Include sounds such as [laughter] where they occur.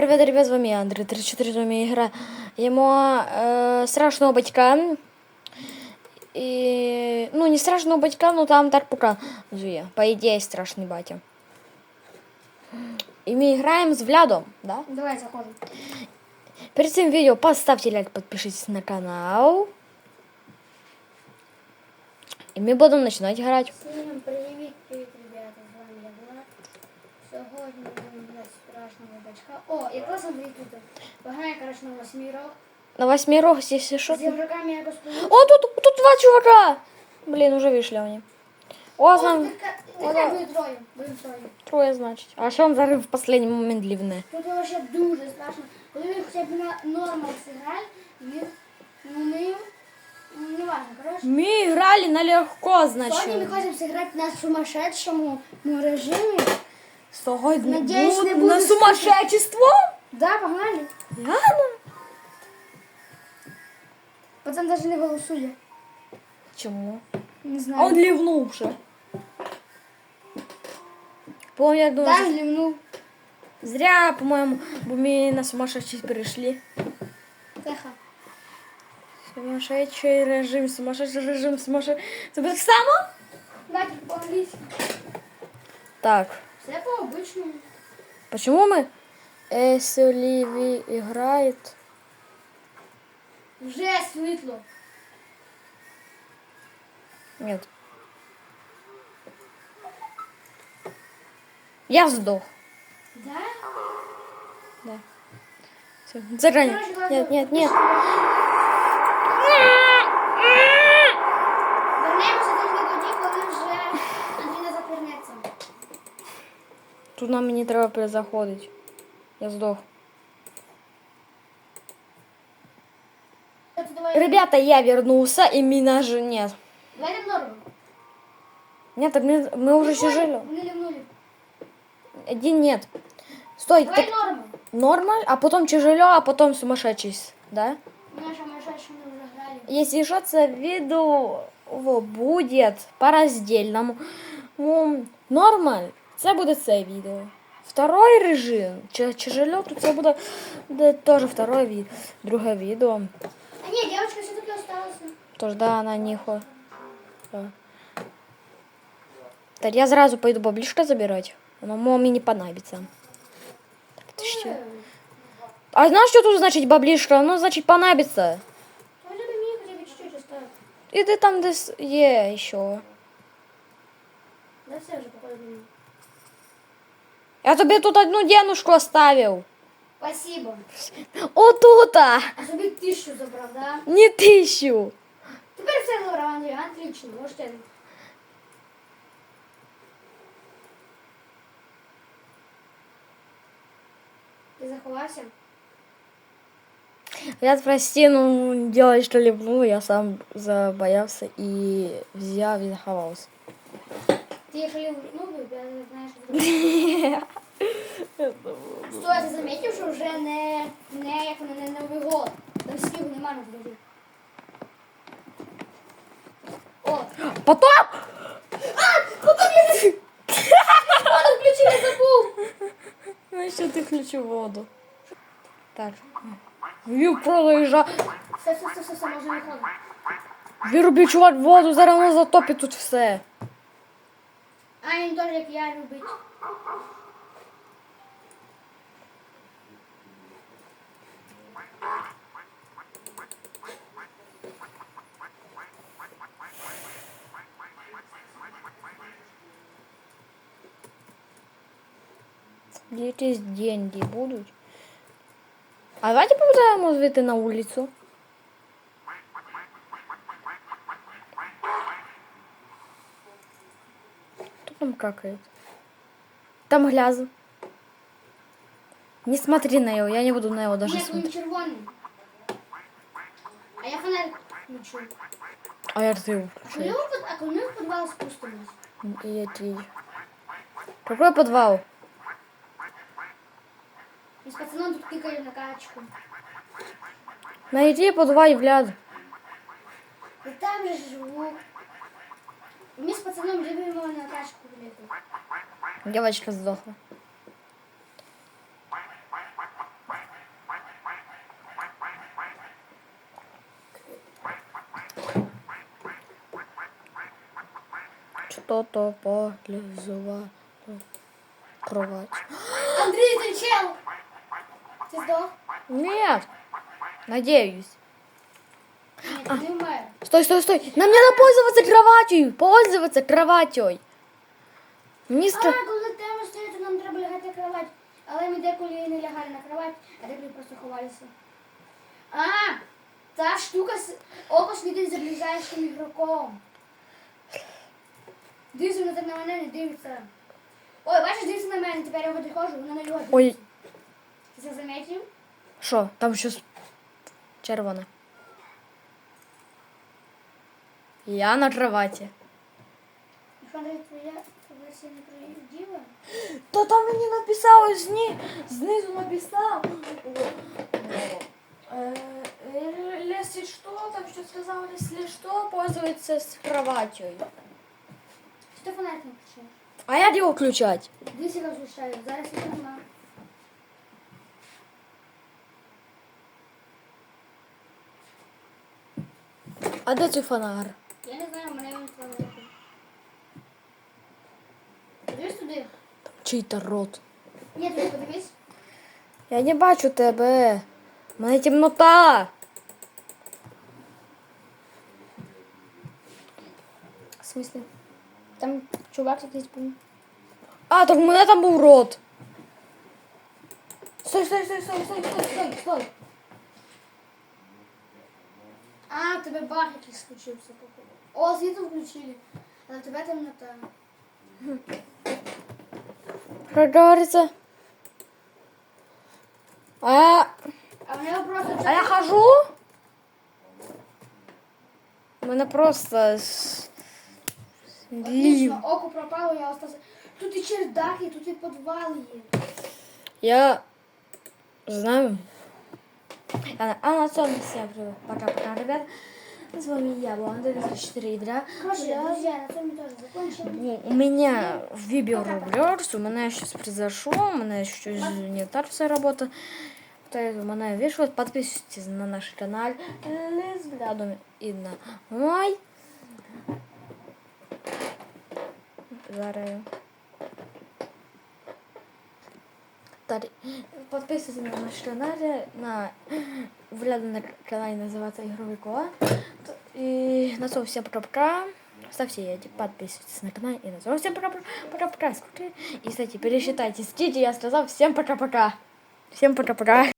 Привет, ребят, з вами Андрей, 34 з вами ігра. Йому е, страшного батька. І, ну, не страшного батька, но там так показує. По ідеї, страшний батя. І ми граємо з Влядом, да? Давай заходим. Перед цим відео поставте лайк, підпишитесь на канал. І ми будемо починати грати. Всім привіт, привіт, страшного бачка. О, якраз Андрій тут. Пограє, коротше, на восьмірок. На восьмерох, якщо що. З ігроками якось поїхали. О, тут, тут два чувака! Блін, уже вийшли вони. О, там Нехай буде троє, буде троє. троє, значить. А що він зараз в останній момент лівне? Тут вообще дуже страшно. Коли він хоча б на нормал зіграє, він, ну, ми, ну, не важно, коротше. Ми грали на легко, Сьогодні ми значить. хочемо зіграти на сумасшедшому ну, режимі. Сьогодні Надіюсь, не на буде сумасшедшество? Да, погнали. Ладно. Пацан навіть не голосує. Чому? Не А знаю. он ливнув вже. Помню, я думаю, Да, лівнув. зря, по-моєму, бо ми на сумасшедший перейшли. Тихо. Сумасшедший режим, сумасшедший режим, сумасшедший... Це так само? Да, по-англійськи. Так. Все по-обичному. Почему мы? Если Ливи играет... Вже світло. Нет. Я сдох. Да? Да. Всё. Заранее. Нет, нет, нет. Тут нам не треба перезаходити. Я сдох. Ребята, я вернулся, и меня же нет. Нет, так мы, мы уже. Вони лівнули. Один нет. Стой, Давай так норму. нормаль, а потом тяжело, а потом сумасшедший, да? Если что, це видео во, будет по роздільному. Ну, нормаль, це буде це відео. Второй режим, чи- тяжело, то це буде, буде теж второе відео. Друге відео. А ні, дівчинка все-таки осталася. Тож да, вона не хо. Да. Так, я зразу пойду баблішка забирати. Воно мо мені понадобиться. Так, ти що? А знаєш, що тут значить баблішка? Ну, значить, понадобиться. Може би мені хоча б чуть-чуть оставити. Іди там десь є ще. Да все вже походу мені. Я тобі тут одну денушку оставив. Спасибо. Отута! А собі тисячу забрав, да? Не тисячу. Тепер все добре, Андрій, отлично. Можете. Ти заховався? Я прости, ну делать что-либо, ну я сам забоявся і взяв і Заховався. Ти якщо ну, я не знаю, що [laughs] ти Стой, ти замітив, що вже не, не, як воно, не Новий год. Там снігу нема на дворі. О, Потом! [laughs] воду включив, я забув. Ну що ти включив воду? Так. Вів проїжджа. Все, все, все, все, все, можна виходити. Вируби, чувак, воду, зараз воно затопить тут все. А він теж, як я, любить. Якісь деньги будуть. А давайте попробуємо вийти на вулицю. там какает? Там гляз. Не смотри на его, я не буду на его даже Ні, смотреть. він червоний. А я фонарик включу. А я ты Коли ми під- А коли ми в підвал спустимось? Я тебе. Какой подвал? І з пацаном тут кикають на качку. Найди подвал, блядь. І там же живу. Ми з пацаном любимо на качку влітку. Девочка сдохла. Что-то полезла кровать. Андрей, ты чел? Ты сдох? Нет. Надеюсь. Нет, а. Стой, стой, стой. Нам надо пользоваться кроватью. Пользоваться кроватью. Мені А, коли стоїть, то нам треба лягати на кровать. Але ми деколи не лягали на кровать, а деколи просто ховалися. А, та штука з око слідить за ближайшим ігроком. Дивиться на на мене, не дивиться. Ой, бачиш, дивиться на мене, тепер я відходжу, воно на нього. Ой, Ти це замітив? що, там щось червоне. Я на кровати. Що Андрій, твоя версія не правдива? То там мені написало зні... знизу написав. Э, Если что, там что сказал, если что, пользуется с кроватью. Чи ти фонарик не включив? А як його включать? Дивися, як включаю. Зараз я нема. А де цей фонар? Чий-то рот. Ні, туди подивись. Я не бачу тебе. У мене темнота. В смысле? Там чувак якийсь був. А, так у мене там був рот. Стой, стой, стой, стой, стой, стой, стой, стой. А, тебе баг якийсь случився, походу. О, світло включили. Але в тебе темнота. [laughs] Що говориться? А, А в нього просто а я хожу? У мене просто с- лів. Отлично, око пропало, я остався. Тут і чердак є, тут і підвал є. Я знаю. А, а на цьому всем привет. Пока-пока, ребят. С вами я, Бланда 34 Ядра. Короче, Я- друзья, на цьому теж закончили. У меня вибил рублерс, у меня сейчас произошло, у меня еще не так все работает. Поэтому меня вышел, подписывайтесь на наш канал э, взглядом и на мой. Зараз. Далі. Подписывайтесь на наш канал, на взгляд на канале называется Игровой Кола. И на том всем пока-пока. Ставьте лайки, подписывайтесь на канал. И на том всем пока-пока. И, кстати, пересчитайте. Стите, я сказал всем пока-пока. Всем пока-пока.